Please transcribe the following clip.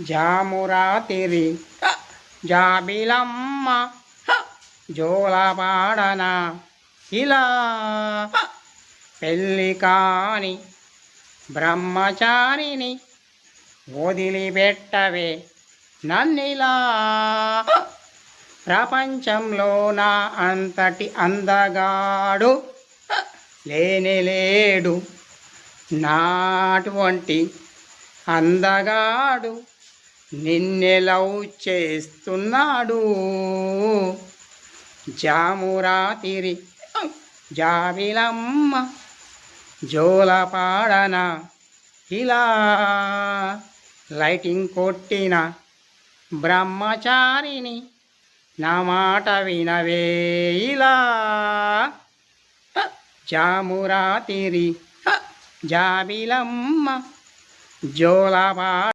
జామురాతిరి. జాబిలమ్మ. జోలపాడన ఇలా పెళ్ళి కాని బ్రహ్మచారిని వదిలిపెట్టవే. నన్నిలా. ప్రపంచంలో నా అంతటి అందగాడు లేనిలేడు నాటువంటి అందగాడు నిన్నె లవ్ చేస్తున్నాడు. జామురాతిరి జావిలమ్మ జోలపాడన ఇలా లైటింగ్ కొట్టిన బ్రహ్మచారిని నా మాట వినవే ఇలా జామురాతిరి జాబిలమ్మ జోలపా